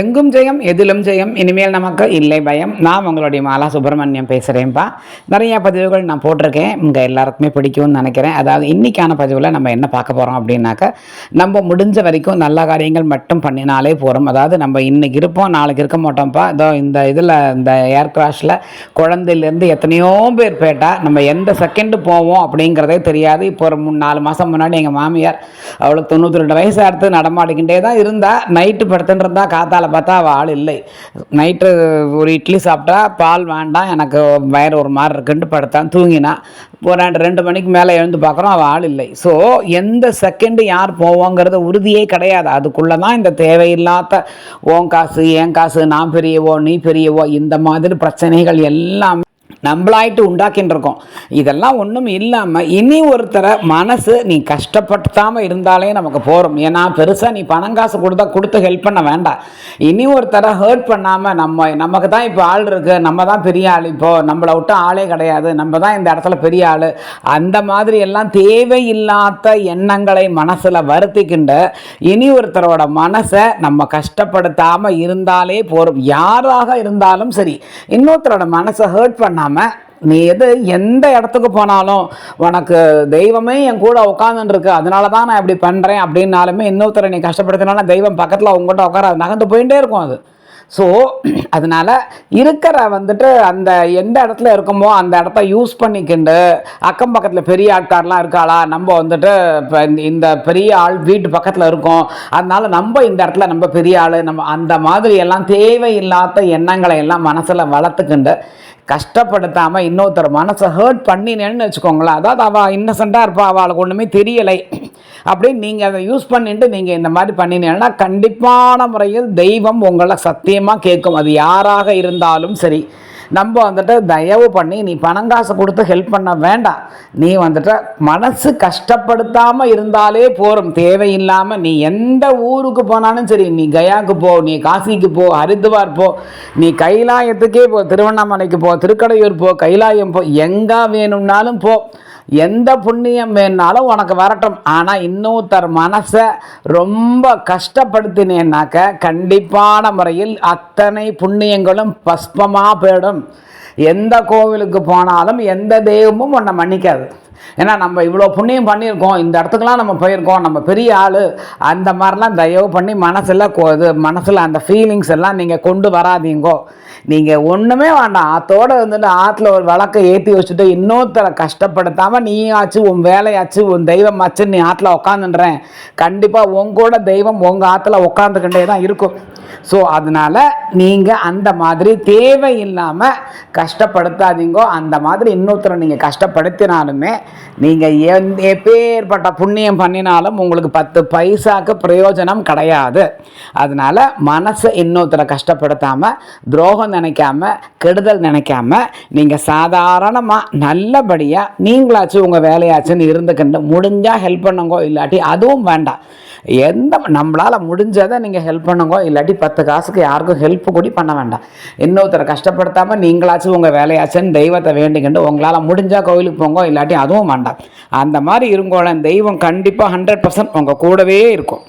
எங்கும் ஜெயம் எதிலும் ஜெயம் இனிமேல் நமக்கு இல்லை பயம். நான் உங்களுடைய மாலா சுப்பிரமணியம் பேசுகிறேன்ப்பா நிறையா பதிவுகள் நான் போட்டிருக்கேன். உங்கள் எல்லாருக்குமே பிடிக்கும்னு நினைக்கிறேன். அதாவது இன்றைக்கான பதிவில் நம்ம என்ன பார்க்க போகிறோம் அப்படின்னாக்க நம்ம முடிஞ்ச வரைக்கும் நல்ல காரியங்கள் மட்டும் பண்ணினாலே போகிறோம் அதாவது நம்ம இன்றைக்கி இருப்போம் நாளைக்கு இருக்க மாட்டோம்ப்பா. இதோ இந்த இதில் இந்த ஏர் கிராஷில் குழந்தையிலேருந்து எத்தனையோ பேர் போயிட்டா நம்ம எந்த செகண்டு போவோம் அப்படிங்கிறதே தெரியாது. இப்போ ஒரு மூணு நாலு மாதம் முன்னாடி எங்கள் மாமியார் அவளுக்கு தொண்ணூற்றி ரெண்டு வயசு அடுத்து நடமாடிக்கிட்டே தான் இருந்தால் நைட்டு படுத்துன்னு இருந்தால் காத்தால பார்த்தா அவள் ஆள் இல்லை. நைட்டு ஒரு இட்லி சாப்பிட்டா பால் வேண்டாம் எனக்கு வயிறு ஒரு மாதிரி இருக்குன்ட்டு படுத்தான் தூங்கினா. ஒரு ரெண்டு ரெண்டு மணிக்கு மேலே எழுந்து பார்க்குறோம் அவள் ஆள் இல்லை. ஸோ எந்த செகண்டு யார் போவோங்கிறது உறுதியே கிடையாது. அதுக்குள்ளே தான் இந்த தேவையில்லாத ஓன் காசு ஏன் காசு நான் பெரியவோ நீ பெரியவோ இந்த மாதிரி பிரச்சனைகள் எல்லாமே நம்மளாயிட்டு உண்டாக்கின்னு இருக்கோம் இதெல்லாம் ஒன்றும் இல்லாமல் இனி ஒருத்தரை மனசு நீ கஷ்டப்படுத்தாமல் இருந்தாலே நமக்கு போகிறோம் ஏன்னா பெருசாக நீ பணம் காசு கொடுத்தா கொடுத்து ஹெல்ப் பண்ண வேண்டாம். இனி ஒருத்தரை ஹர்ட் பண்ணாமல் நம்ம நமக்கு தான் இப்போ ஆள் இருக்குது நம்ம தான் பெரிய ஆள். இப்போது நம்மளை விட்டு ஆளே கிடையாது. நம்ம தான் இந்த இடத்துல பெரிய ஆள். அந்த மாதிரி எல்லாம் தேவையில்லாத எண்ணங்களை மனசில் வருத்திக்கிண்டு இனி ஒருத்தரோட மனசை நம்ம கஷ்டப்படுத்தாமல் இருந்தாலே போகிறோம் யாராக இருந்தாலும் சரி இன்னொருத்தரோட மனசை ஹர்ட் பண்ணாமல் நீ எது எந்த இடத்துக்கு போனாலும் உனக்கு தெய்வமே என் கூட உட்காந்துருக்கு அதனால தான் நான் இப்படி பண்ணுறேன் அப்படின்னாலுமே இன்னொருத்தரை நீ கஷ்டப்படுத்தினாலும் தெய்வம் பக்கத்தில் உங்கள்கிட்ட உட்கார நகர்ந்து போயிட்டே இருக்கும் அது. ஸோ அதனால் இருக்கிற வந்துட்டு அந்த எந்த இடத்துல இருக்கமோ அந்த இடத்த யூஸ் பண்ணிக்கிண்டு அக்கம் பக்கத்தில் பெரிய ஆட்காரெலாம் இருக்காளா? நம்ம வந்துட்டு இப்போ இந்த- இந்த பெரிய ஆள் வீட்டு பக்கத்தில் இருக்கோம். அதனால நம்ம இந்த இடத்துல நம்ம பெரிய ஆள் நம்ம அந்த மாதிரி எல்லாம் தேவையில்லாத எண்ணங்களை எல்லாம் மனசில் வளர்த்துக்கிண்டு கஷ்டப்படுத்தாமல் இன்னொருத்தர் மனசை ஹர்ட் பண்ணினேன்னு வச்சுக்கோங்களேன். அதாவது அவள் இன்னசெண்டாக இருப்பாள் அவளுக்கு ஒன்றுமே தெரியலை. அப்படின்னு நீங்கள் அதை யூஸ் பண்ணிட்டு நீங்கள் இந்த மாதிரி பண்ணினீங்கன்னா கண்டிப்பான முறையில் தெய்வம் உங்களை சத்தியமாக கேட்கும். அது யாராக இருந்தாலும் சரி. நம்ம வந்துட்டு தயவு பண்ணி நீ பணம் காசு கொடுத்து ஹெல்ப் பண்ண வேண்டாம். நீ வந்துட்டு மனசு கஷ்டப்படுத்தாமல் இருந்தாலே போகிறோம் தேவையில்லாமல் நீ எந்த ஊருக்கு போனாலும் சரி நீ கயாவுக்கு போ நீ காசிக்கு போ ஹரித்துவார் போ நீ கைலாயத்துக்கே போ திருவண்ணாமலைக்கு போ திருக்கடையூர் போ கைலாயம் போ எங்கே வேணும்னாலும் போ. எந்த புண்ணியம் வேணாலும் உனக்கு வரட்டும். ஆனால் இன்னொருத்தர் மனசை ரொம்ப கஷ்டப்படுத்தினேன்னாக்க கண்டிப்பான முறையில் அத்தனை புண்ணியங்களும் பஸ்பமாக போயிடும். எந்த கோவிலுக்கு போனாலும் எந்த தெய்வமும் உன்னை மன்னிக்காது. ஏன்னா நம்ம இவ்வளோ புண்ணியம் பண்ணியிருக்கோம் இந்த இடத்துக்குலாம் நம்ம போயிருக்கோம் நம்ம பெரிய ஆள். அந்த மாதிரிலாம் தயவு பண்ணி மனசில் கொ- இது மனசில் அந்த ஃபீலிங்ஸ் எல்லாம் நீங்கள் கொண்டு வராதீங்கோ. நீங்கள் ஒன்றுமே வேண்டாம். ஆத்தோடு வந்துட்டு ஆற்றுல ஒரு விளக்கை ஏற்றி வச்சுட்டு இன்னொருத்தரை கஷ்டப்படுத்தாமல் நீயாச்சு உன் வேலையாச்சு உன் தெய்வம் ஆச்சு நீ ஆற்றுல உட்காந்துன்றேன் கண்டிப்பாக உங்க கூட தெய்வம் உங்கள் ஆற்றுல உட்காந்துக்கிட்டே தான் இருக்கும். ஸோ அதனால் நீங்கள் அந்த மாதிரி தேவை இல்லாமல் கஷ்டப்படுத்தாதீங்கோ அந்த மாதிரி இன்னொருத்தரை நீங்கள் கஷ்டப்படுத்தினாலுமே நீங்கள் எப்பேற்பட்ட புண்ணியம் பண்ணினாலும் உங்களுக்கு பத்து பைசாக்கு பிரயோஜனம் கிடையாது. அதனால் மனசை இன்னொருத்தரை கஷ்டப்படுத்தாமல் துரோகம் நினைக்காம கெடுதல் நினைக்காம நீங்கள் சாதாரணமாக நல்லபடியாக நீங்களாச்சும் உங்கள் வேலையாச்சுன்னு இருந்துக்கிண்டு முடிஞ்சால் ஹெல்ப் பண்ணுங்கோ இல்லாட்டி அதுவும் வேண்டாம். எந்த நம்மளால் முடிஞ்சதை நீங்கள் ஹெல்ப் பண்ணுங்க இல்லாட்டி பத்து காசுக்கு யாருக்கும் ஹெல்ப் கூட பண்ண வேண்டாம். இன்னொருத்தரை கஷ்டப்படுத்தாமல் நீங்களாச்சும் உங்கள் வேலையாச்சுன்னு தெய்வத்தை வேண்டிக்கிட்டு உங்களால் முடிஞ்சால் கோயிலுக்கு போங்க இல்லாட்டி அதுவும் வேண்டாம். அந்த மாதிரி இருங்கோளேன் தெய்வம் கண்டிப்பாக ஹண்ட்ரட் பர்சன்ட் உங்கள் கூடவே இருக்கும்.